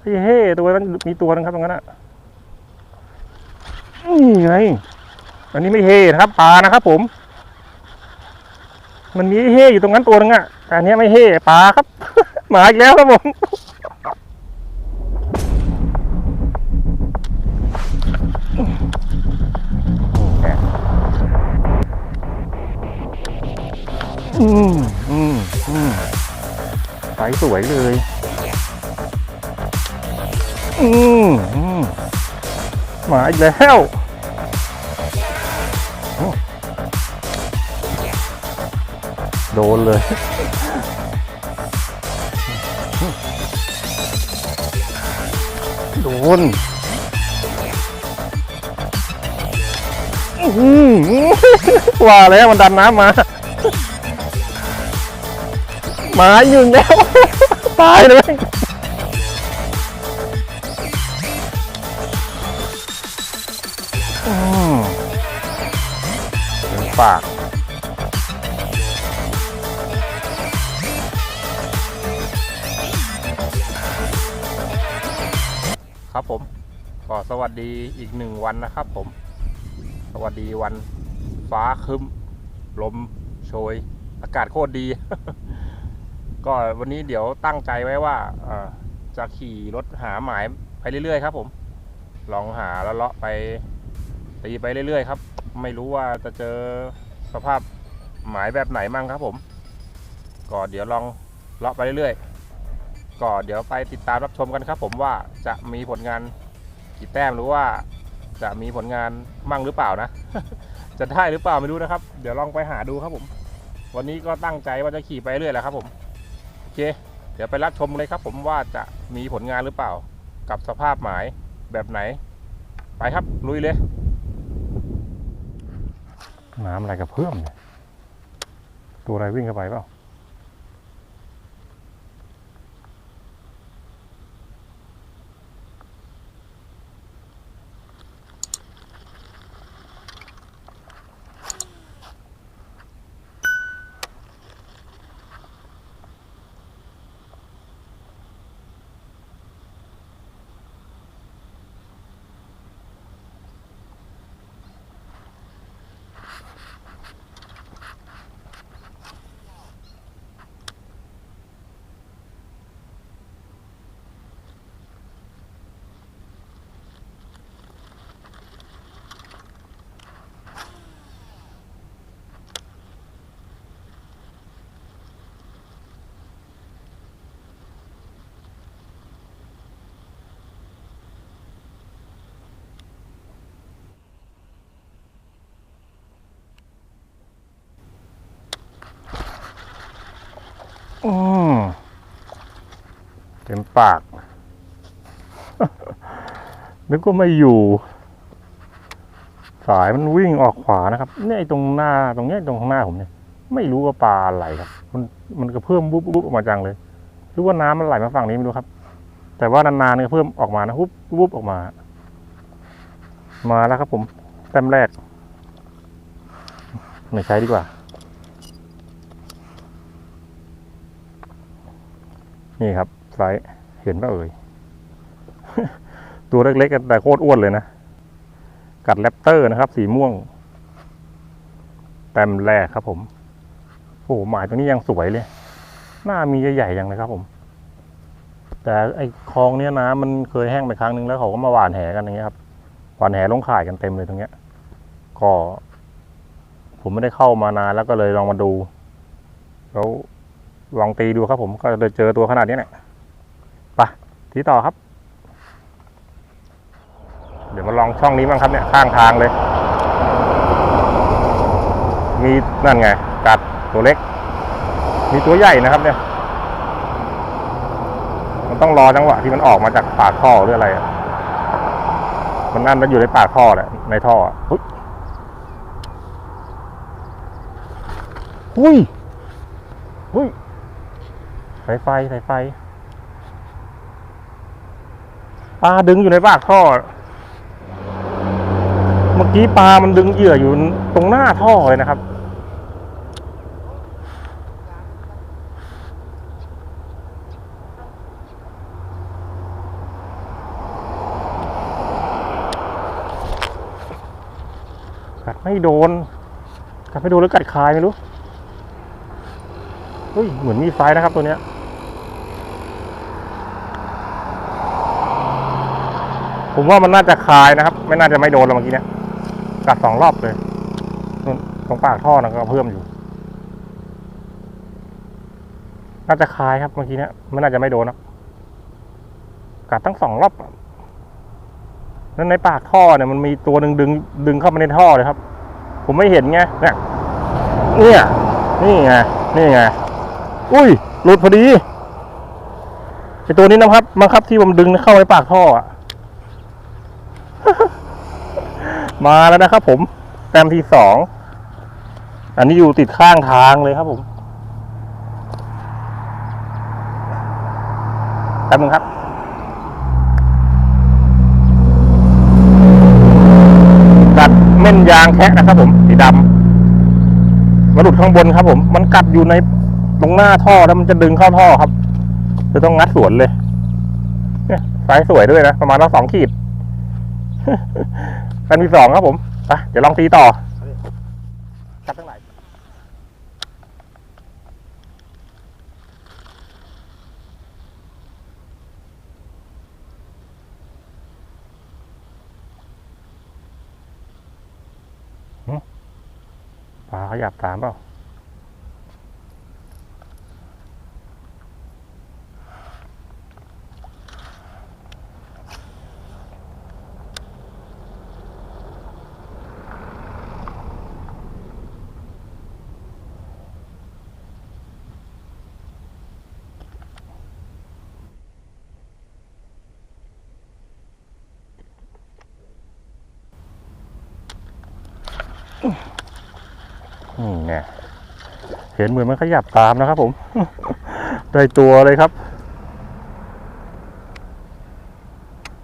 เฮ้ยเฮ้ตัวนั้นมีตัวนึงครับตรงนั้นอะนี่ไงอันนี้ไม่เฮนะครับปลานะครับผม มันมีเฮอยู่ตรงนั้นตัวนึงอะแต่อันนี้ไม่เฮปลาครับ หมาอีกแล้วครับผมอืมอืมอืมไซส์สวยเลย อืมมาอีกแล้วโดนเลยโดนอื้อหือว่าแล้วมันดันน้ำมา มาอยู่แล้ว ตายเลย ปากครับผมก็สวัสดีอีกหนึ่งวันนะครับผม สวัสดีวันฟ้าคึ้ม ลมโชย อากาศโคตรดี ก็วันนี้เดี๋ยวตั้งใจไว้ว่าจะขี่รถหาหมายไปเรื่อยๆครับผม ลองหาแล้วเลาะไปตีไปเรื่อยๆครับ ไม่รู้ว่าจะเจอสภาพหมายแบบไหนมั่งครับผม ก็เดี๋ยวลองเลาะไปเรื่อยๆก็เดี๋ยวไปติดตามรับชมกันครับ ผมว่าจะมีผลงานกี่แต้มหรือว่าจะมีผลงานมั่งหรือเปล่านะ จะได้หรือเปล่าไม่รู้นะครับ เดี๋ยวลองไปหาดูครับผม วันนี้ก็ตั้งใจว่าจะขี่ไปเรื่อยแหละครับผมโอเค เดี๋ยวไปรับชมเลยครับ ผมว่าจะมีผลงานหรือเปล่า กับสภาพหมายแบบไหน ไปครับลุยเลย น้ำอะไรกับเพื่อมเนี่ยตัวอะไรวิ่งเข้าไปเปล่า อืมเต็มปาก นึกว่าไม่อยู่ สายมันวิ่งออกขวานะครับ เนี่ยตรงหน้าตรงเนี้ยตรงข้างหน้าผมเนี่ย ไม่รู้ว่าปลาอะไรครับ มันมันก็เพิ่มบุ๊บบุ๊บออกมาจังเลยหรือว่าน้ำมันไหลมาฝั่งนี้ไม่รู้ครับ แต่ว่านานๆเนี่ยเพิ่มออกมานะวุบวุบออกมา มาแล้วครับผมแต้มแรก ไม่ใช้ดีกว่า นี่ครับไซส์เห็นป่ะเอ่ย ตัวเล็กๆแต่โคตรอ้วนเลยนะ กัดแรปเตอร์นะครับ สีม่วง แต้มแรกครับผม โอ้โหหมายตรงนี้ยังสวยเลย หน้ามีใหญ่ๆอย่างเลยครับผม แต่ไอ้คลองเนี้ยน้ำมันเคยแห้งไปครั้งหนึ่งแล้วเขาก็มาหวานแหกันอย่างเงี้ยครับ หวานแหลงข่ายกันเต็มเลยตรงเนี้ย ก็ ผมไม่ได้เข้ามานานแล้วก็เลยลองมาดูแล้ว ลองตีดูครับผมก็เลยเจอตัวขนาดนี้เนี่ยไปทีต่อครับ เดี๋ยวมาลองช่องนี้บ้างครับเนี่ย ข้างทางเลย มีนั่นไง กัดตัวเล็ก มีตัวใหญ่นะครับเนี่ย มันต้องรอจังหวะที่มันออกมาจากปากท่อหรืออะไรอะมันนั่นมันอยู่ในปากท่อแหละในท่ออะหุ้ยหุ้ยายไฟสายไฟปลาดึงอยู่ในปากท่อ เมื่อกี้ปลามันดึงเหยื่ออยู่ตรงหน้าท่อเลยนะครับ กัดไม่โดน กัดไม่โดนแล้วกัดคายไม่รู้ เฮ้ย เหมือนมีไฟนะครับตัวเนี้ย ผมว่ามันน่าจะคายนะครับ ไม่น่าจะไม่โดนแล้วเมื่อกี้เนี้ยกัดสองรอบเลยตรงปากท่อนะก็เพิ่มอยู่ น่าจะคายครับเมื่อกี้เนี้ยไม่น่าจะไม่โดนนะกัดตั้งสองรอบอะแล้วในปากท่อเนี่ยมันมีตัวหนึ่งดึงดึงเข้ามาในท่อเลยครับ ผมไม่เห็นไงเนี่ยเนี่ยนี่ไงนี่ไงอุ้ยหลุดพอดีไอตัวนี้นะครับมังครับที่ผมดึงเข้าในปากท่ออะ มาแล้วนะครับผมแต้มที่สอง อันนี้อยู่ติดข้างทางเลยครับผมแป๊บนึงครับ กัดเม่นยางแคะนะครับผมสีดำมาหลุดข้างบนครับผม มันกัดอยู่ในตรงหน้าท่อแล้วมันจะดึงเข้าท่อครับ จะต้องงัดสวนเลย เนี่ยไซส์สวยด้วยนะ ประมาณละสองขีด กันที่สองครับผมไปเดี๋ยวลองตีต่อกัดตั้งไหนปลาขยับตามเปล่า นี่เห็นเหมือนมันขยับตามนะครับผม ได้ตัวเลยครับ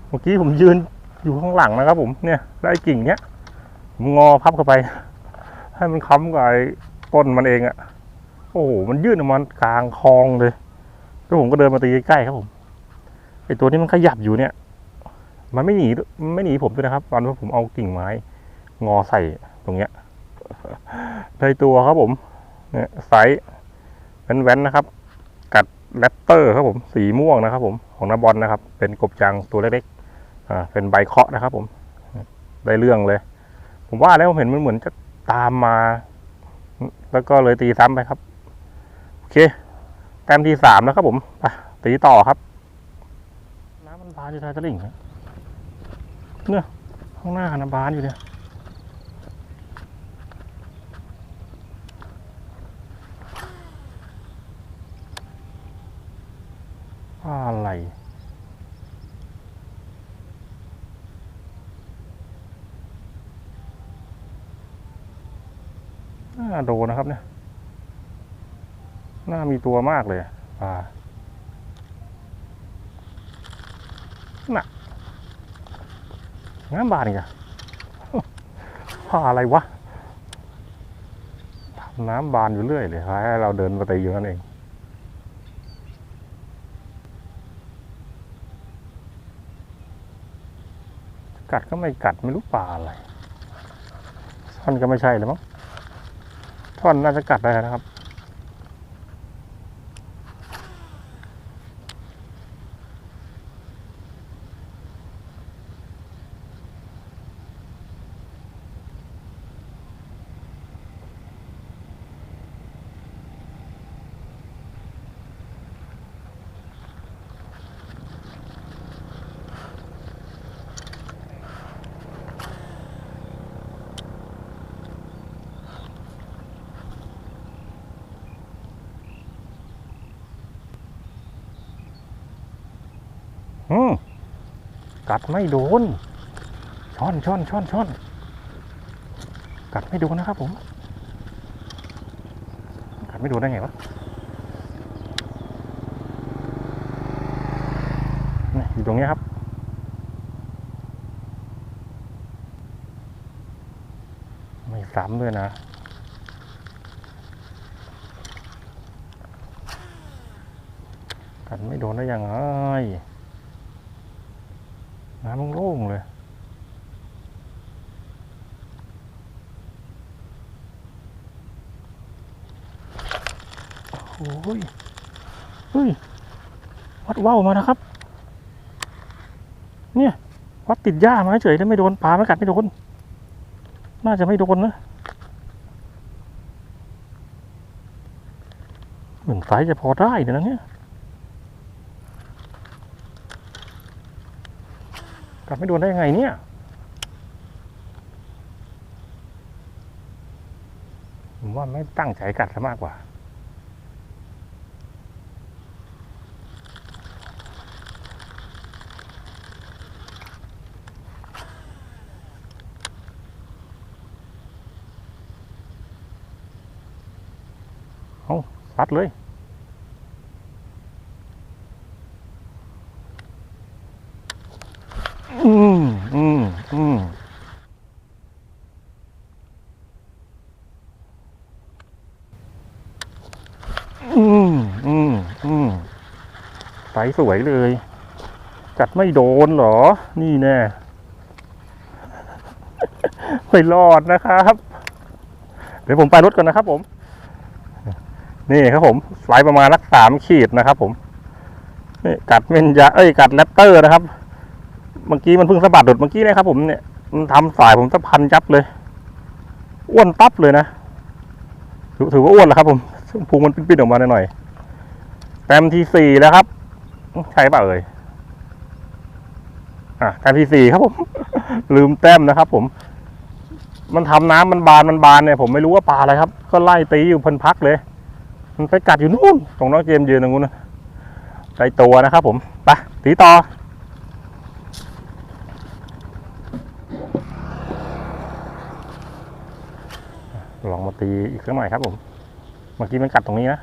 เมื่อกี้ผมยืนอยู่ข้างหลังนะครับผมเนี่ย ได้กิ่งเนี้ยงอพับเข้าไป ให้มันค้ำกับไอ้ต้นมันเองอะโอ้โห มันยื่นออกมากลางคลองเลยแล้วผมก็เดินมาตีใกล้ครับผมไอ้ตัวนี้มันขยับอยู่เนี่ย มันไม่หนีไม่หนีผมด้วยนะครับ ตอนที่ผมเอากิ่งไม้ งอใส่ตรงเนี้ย ได้ตัวครับผมเนี่ยไซส์แว้นๆนะครับ กัดแรปเตอร์ครับผมสีม่วงนะครับ ผมของนาบอลนะครับ เป็นกบจังตัวเล็กๆอ่าเป็นใบเคาะนะครับ ผม ได้เรื่องเลย ผมว่าแล้วผมเห็นมันเหมือนจะตามมา แล้วก็เลยตีซ้ำไปครับโอเคแต้มที่สามนะครับ ผมไปตีต่อครับน้ำมันบานอยู่ท้ายตะลิ่งเนี่ยข้างหน้าน้ำบานอยู่เนี่ย อะไร น่าโดนะครับเนี่ยน่ามีตัวมากเลยปลาน่ะน้ำบานอีกอะปลาอะไรวะน้ำบานอยู่เรื่อยเลยคล้ายๆเราเดินมาตีอยู่นั่นเองกัดก็ไม่กัดไม่รู้ปลาอะไรท่อนก็ไม่ใช่เลยมั้ง ท่อนน่าจะกัดได้นะครับ อืม กัดไม่โดนช่อนช่อนช่อนช่อนกัดไม่โดนนะครับ ผม กัดไม่โดนได้ไงวะอยู่ตรงนี้ครับไม่ซ้ำด้วยนะกัดไม่โดนได้ยังไง น้ำโล่งเลยโอ้ยเฮ้ย วัดว่าวมานะครับ เนี่ย วัดติดหญ้ามาเฉยแล้วไม่โดนปลาไม่กัดไม่โดน น่าจะไม่โดนนะ เหมือนสายจะพอได้เดี๋ยวนี้ กัดไม่โดนได้ยังไงเนี่ย ผมว่าไม่ตั้งใจกัดซะมากกว่า เอาซัดเลย อืม อืม อืม อืม อืม อืม ไซส์สวยเลย กัดไม่โดนหรอ นี่แน่ไม่รอดนะครับ เดี๋ยวผมไปรถก่อนนะครับผม นี่ครับผมไซส์ประมาณรักสามขีดนะครับ ผมนี่กัดเมนยาเอ้ยกัดแรปเตอร์นะครับ เมื่อกี้มันเพิ่งสะบัดหลุดเมื่อกี้นะครับ ผมเนี่ยมันทำสายผมสะพันยับเลย อ้วนตับเลยนะถือว่าอ้วนแล้วครับ ผมพุงมันปิ้นๆออกมาหน่อยๆแต้มที่สี่แล้วครับ ใช่ป่ะเอ่ยอะแต้มที่สี่ครับผม ลืมแต้มนะครับผม มันทำน้ำมันบานมันบานเนี่ยผมไม่รู้ว่าปลาอะไรครับ ก็ไล่ตีอยู่พันพักเลย มันไปกัดอยู่นู่นตรงน้องเจมยืนตรงนู้นนะใจตัวนะครับผมไปตีต่อลองมาตีอีกสักหน่อยครับผม เมื่อกี้มันกัดตรงนี้นะ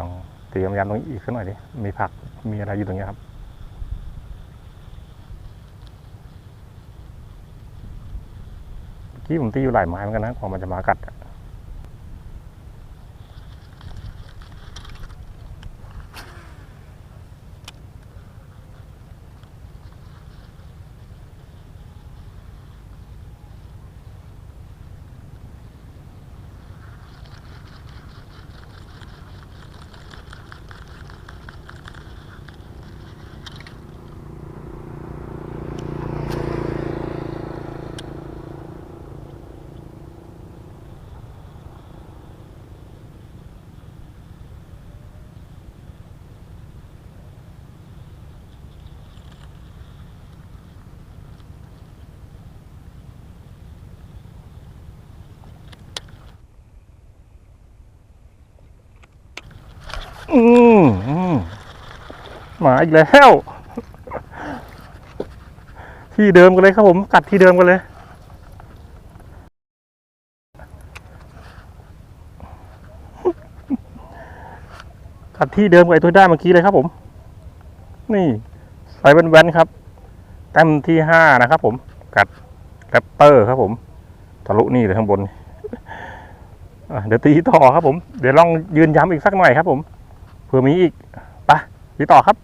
ลอง ตียำๆตรงนี้อีกสักหน่อยดิมีผักมีอะไรอยู่ตรงนี้ครับเมื่อกี้ผมตีอยู่หลายไม้เหมือนกันนะกว่ามันจะมากัดอะ อืมมาอีกแล้วที่เดิมกันเลยครับผม กัดที่เดิมกันเลย กัดที่เดิมกับไอ้ตัวได้เมื่อกี้เลยครับผม นี่ใส่แว่นๆครับแต้มที่ห้านะครับผม กัดแรปเตอร์ครับผมทะลุนี่เลยข้างบนเดี๋ยวตีต่อครับผม เดี๋ยวลองยืนย้ำอีกสักหน่อยครับผม เผื่อมีอีกไปตีต่อครับ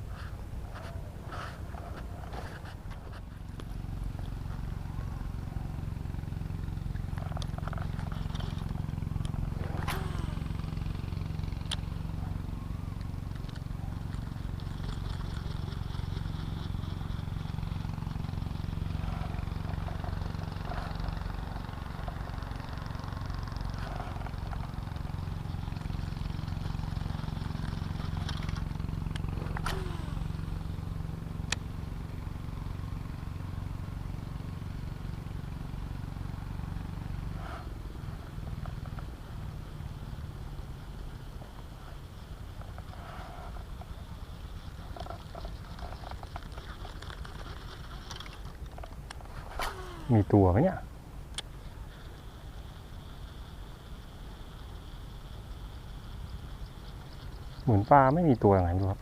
มีตัวไหมเนี่ยเหมือนปลาไม่มีตัวอย่างไรไม่รู้ครับ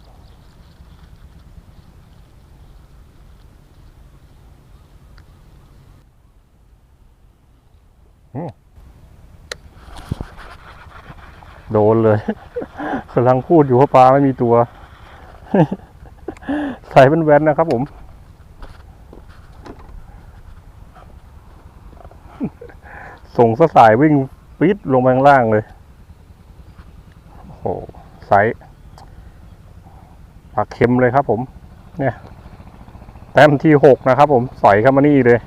โดนเลยกำลังพูดอยู่ว่าปลาไม่มีตัว ใส่เป็นแว่นนะครับผม ส่งสสายวิ่งปี๊ดลงไปข้างล่างเลย โอ้ไซส์ปลาเค็มเลยครับผม เนี่ยแต้มที่หกนะครับผมใสเข้ามานี่เลย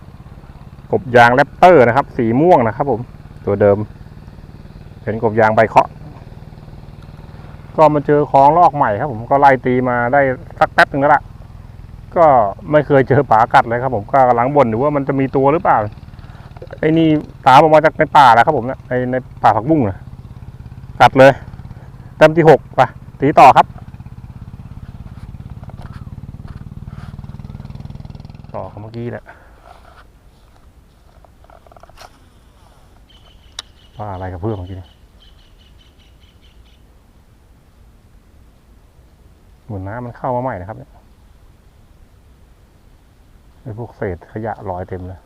กบยางแรปเตอร์นะครับ สีม่วงนะครับผมตัวเดิม เป็นกบยางใบเคาะ ก็มาเจอคลองลอกใหม่ครับ ผมก็ไล่ตีมาได้สักแป๊บหนึ่งแล้วล่ะก็ไม่เคยเจอปลากัดเลยครับ ผมก็กำลังบ่นอยู่ว่ามันจะมีตัวหรือเปล่า ไอ้นี่ตามออกมาจากในป่าแล้วครับผมเนี่ยไอ้ในป่าผักบุ้งนะกัดเลยแต้มที่หกไปตีต่อครับ ต่อของเมื่อกี้แหละปลาอะไรกับเพื่อนเมื่อกี้เนี่ยเหมือนน้ำมันเข้ามาใหม่นะครับเนี่ยไอ้พวกเศษขยะลอยเต็มเลย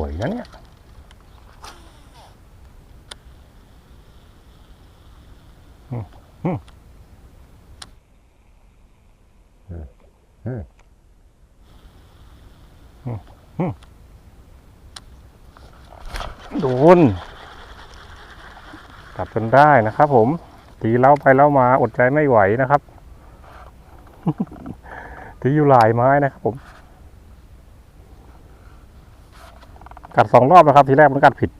วยนะเนี่ยอืมอืมอืมอืมอืมอืมโดนกลับจนได้นะครับผม ตีเล้าไปเล้ามาอดใจไม่ไหวนะครับ ตีอยู่หลายไม้นะครับผม กัดสองรอบนะครับ ทีแรกมันกัดผิด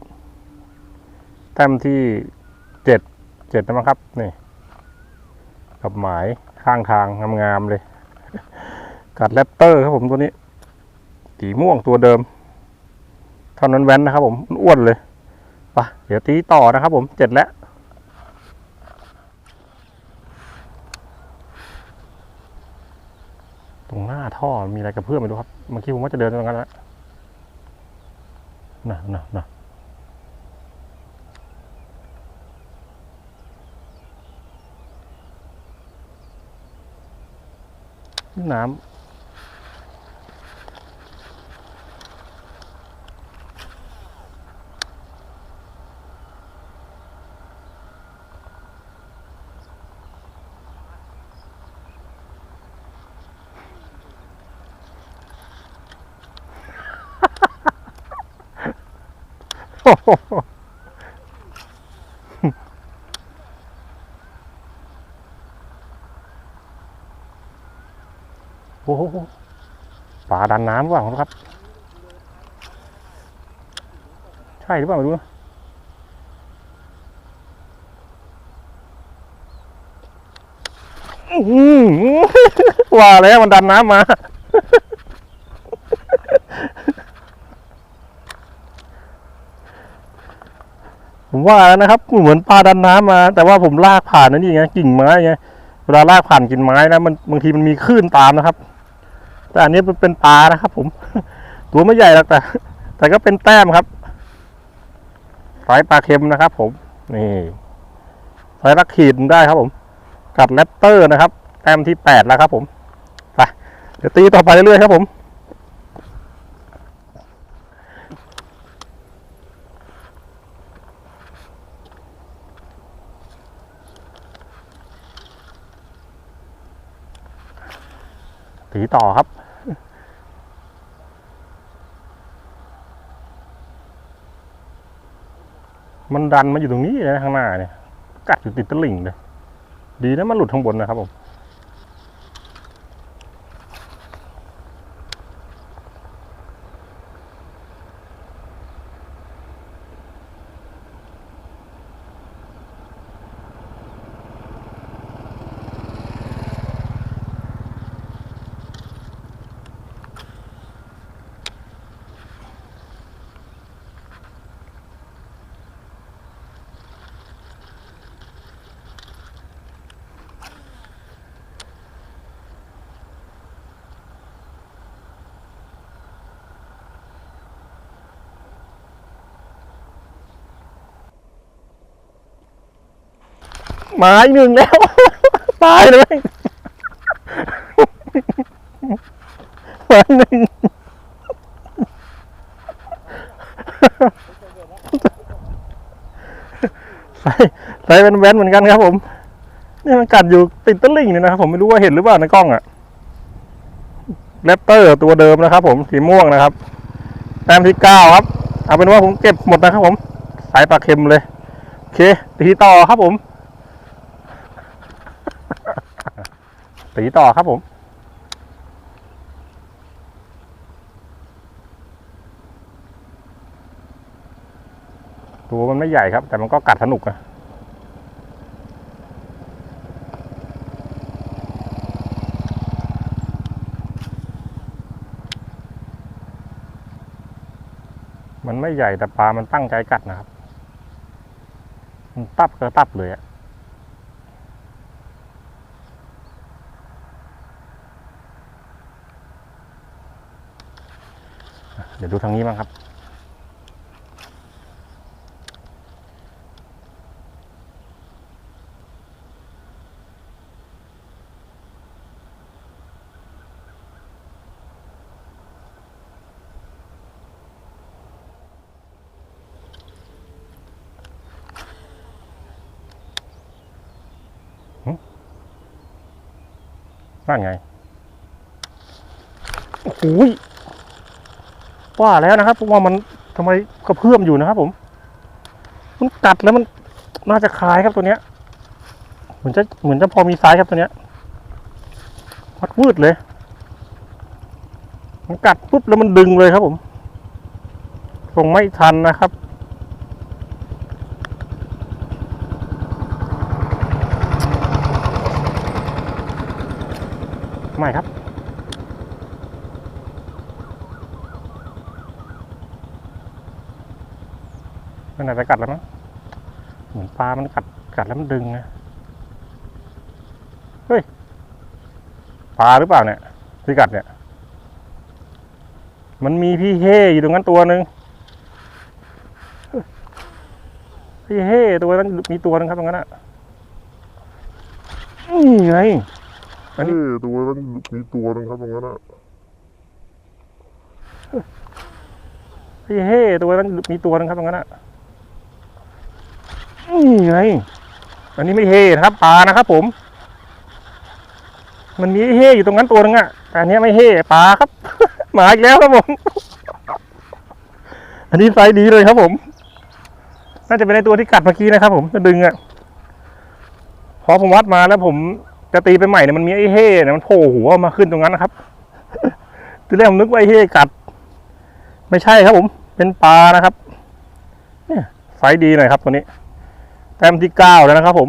แต้มที่เจ็ดเจ็ดนะครับนี่กับหมายข้างทางงามๆเลย กัดแรปเตอร์ครับผมตัวนี้สีม่วงตัวเดิม เท่านั้นแว้นนะครับผมอ้วนเลยไปะเดี๋ยวตีต่อนะครับผมเจ็ดแล้วตรงหน้าท่อมีอะไรกับเพื่อนไม่รู้ครับเมื่อกี้ผมว่าจะเดินตรงนั้นแล้ว น่ะน่ะน่ะน้ำ โอ้โหโอ้โห ปลาดันน้ำหรือเปล่าครับ ใช่หรือเปล่าไม่รู้นะว่าแล้วมันดันน้ำมา ผมว่าแล้วนะครับ เหมือนปลาดันน้ำมา แต่ว่าผมลากผ่านนั่นนี่ไงกิ่งไม้ไงเวลาลากผ่านกิ่งไม้นะมันบางทีมันมีคลื่นตามนะครับ แต่อันนี้มันเป็นปลานะครับ ผม ตัวไม่ใหญ่หรอกแต่ แต่ก็เป็นแต้มครับสายปลาเค็มนะครับ ผมนี่สายลักขีดได้ครับ ผม กัดแรปเตอร์นะครับ แต้มที่แปดแล้วครับ ผมไปเดี๋ยวตีต่อไปเรื่อยๆครับ ผมตีต่อครับ มันดันมาอยู่ตรงนี้นะข้างหน้าเนี่ยกัดอยู่ติดตะลิ่งเลย ดีนะมันหลุดข้างบนนะครับผม หมาอีกหนึ่งแล้ว ตายเลยหมาหนึ่งใส่ใส่เป็นแว่นเหมือนกันครับ ผมนี่มันกัดอยู่ติดตะลิ่งเนี่ยนะครับผมไม่รู้ว่าเห็นหรือเปล่าในกล้องอะแรปเตอร์ตัวเดิมนะครับ ผมสีม่วงนะครับแต้มที่เก้าครับ เอาเป็นว่าผมเก็บหมดนะครับผม สายปลาเค็มเลย โอเคตีต่อครับผม ตีต่อครับผม ตัวมันไม่ใหญ่ครับ แต่มันก็กัดสนุกอะมันไม่ใหญ่แต่ปลามันตั้งใจกัดนะครับ มันตับก็ตับเลยอะ ดี๋ยวดูทางนี้บ้างครับ นั่นไง โอ้ย ว่าแล้วนะครับว่ามันทำไมกระเพื่อมอยู่นะครับ ผม มันกัดแล้วมันน่าจะคลายครับตัวเนี้ย เหมือนจะเหมือนจะพอมีไซส์ครับตัวเนี้ยมัดวืดเลย มันกัดปุ๊บแล้วมันดึงเลยครับผมส่งไม่ทันนะครับ ไม่ครับ มันอาจจะกัดแล้วมั้งเห มือนปลามันกัดกัดแล้วมันดึงนะเฮ้ยปลาหรือเปล่าเนี่ยที่กัดเนี่ย มันมีพี่เฮอยู่ตรงนั้นตัวหนึ่งพี่เฮตัวนั้นมีตัวหนึงครับตรงนั้นอะนี่ไงอันนี้เอ้ตัวนั้นมีตัวหนึงครับตรงนั้นอะพี่เฮ่ตัวนั้นมีตัวหนึงครับตรงนั้นอะ นี่ไงอันนี้ไม่เฮ่นะครับปลานะครับผม มันมีเฮ่อยู่ตรงนั้นตัวนึงอะแต่อันนี้ไม่เฮ่ปลาครับหมาอีกแล้วครับผม อันนี้ไซส์ดีเลยครับผม น่าจะเป็นในตัวที่กัดเมื่อกี้นะครับ ผมจะดึงอะพอผมวัดมาแล้วผมจะตีไปใหม่เนี่ยมันมีไอ้เฮ่เนี่ยมันโผล่หัวมาขึ้นตรงนั้นนะครับทีแรกผมนึกว่าไอ้เฮ่กัด ไม่ใช่ครับผม เป็นปลานะครับ เนี่ยไซส์ดีหน่อยครับตัวนี้ แต้มที่เก้าแล้วนะครับผม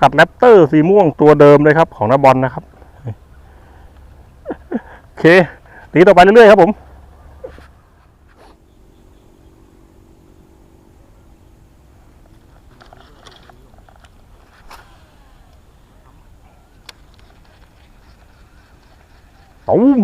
กัดแรปเตอร์สีม่วงตัวเดิมเลยครับ ของนาบอลนะครับ โอเคตีต่อไปเรื่อยๆครับผมตูม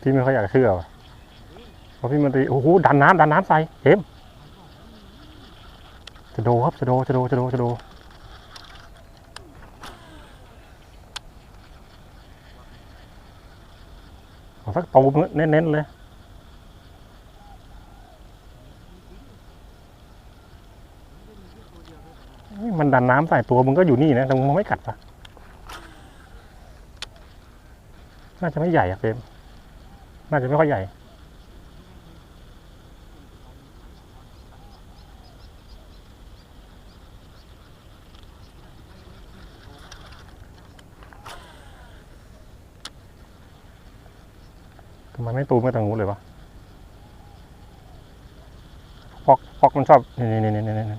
พี่ไม่ค่อยอยากเชื่อว่ะเพราะพี่มันตีโอ้โหดันน้ำดันน้ำใส่เอ็มจะโดครับจะโดจะโดจะโดจะโดเอาสักตูมเน้นๆเลย มันดันน้ำใส่ตัวมึงก็อยู่นี่นะ แต่มึงไม่กัดปะน่าจะไม่ใหญ่อะเฟม น่าจะไม่ค่อยใหญ่ทำไมไม่ตูมไปทางนู้นเลยวะฟอกฟอกมันชอบนี่นี่นี่นี่นี่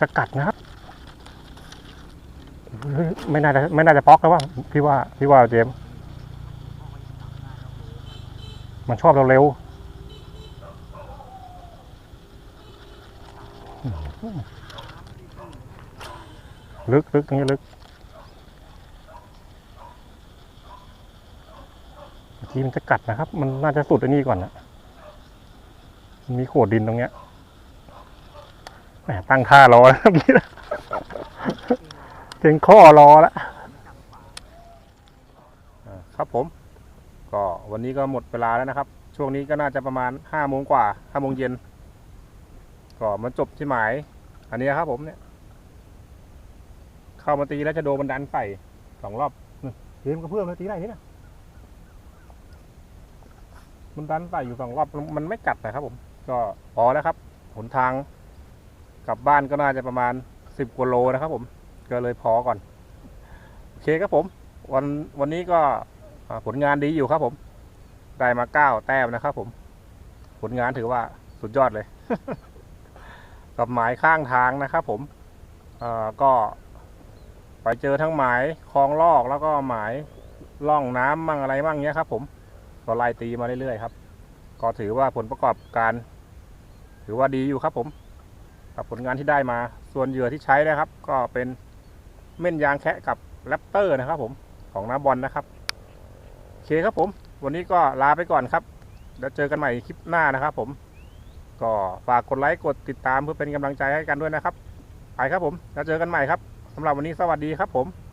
จะกัดนะครับ ไม่น่าจะไม่น่าจะป๊อกแล้วว่าพี่ว่าพี่ว่าเจมมันชอบเราเร็วลึกลึกตรงนี้ลึกเมื่อกี้มันจะกัดนะครับ มันน่าจะสุดอันนี้ก่อนนะมีโขดดินตรงเนี้ยแหมตั้งท่ารอแล้วเมื่อกี้นะ ถึงข้อรอแล้วครับผม ก็วันนี้ก็หมดเวลาแล้วนะครับ ช่วงนี้ก็น่าจะประมาณห้าโมงกว่าห้าโมงเย็นก็มาจบที่หมาย อันนี้ครับผมเนี่ย เข้ามาตีแล้วจะโดนบันดันใส่สองรอบเกมก็เพื่อมาตีได้นี่นะมันดันใส่อยู่สองรอบมันไม่กัดนะครับผม ก็พอแล้วครับหนทางกลับบ้านก็น่าจะประมาณสิบกว่าโลนะครับผม ก็เลยพอก่อน โอเคครับผม วันวันนี้ก็ผลงานดีอยู่ครับผม ได้มาเก้าแต้มนะครับผม ผลงานถือว่าสุดยอดเลย กับหมายข้างทางนะครับผมก็ไปเจอทั้งหมายคลองลอกแล้วก็หมายล่องน้ำมั่งอะไรมั่งเนี้ยครับ ผมก็ไล่ตีมาเรื่อยๆครับ ก็ถือว่าผลประกอบการ ถือว่าดีอยู่ครับผม กับผลงานที่ได้มา ส่วนเหยื่อที่ใช้นะครับ ก็เป็น เม่นยางแคะกับแรปเตอร์นะครับ ผมของน้าบอลนะครับโอเคครับผม วันนี้ก็ลาไปก่อนครับแล้วเจอกันใหม่คลิปหน้านะครับผม ก็ฝากกดไลค์กดติดตามเพื่อเป็นกำลังใจให้กันด้วยนะครับ ไปครับผมแล้วเจอกันใหม่ครับสำหรับวันนี้สวัสดีครับผม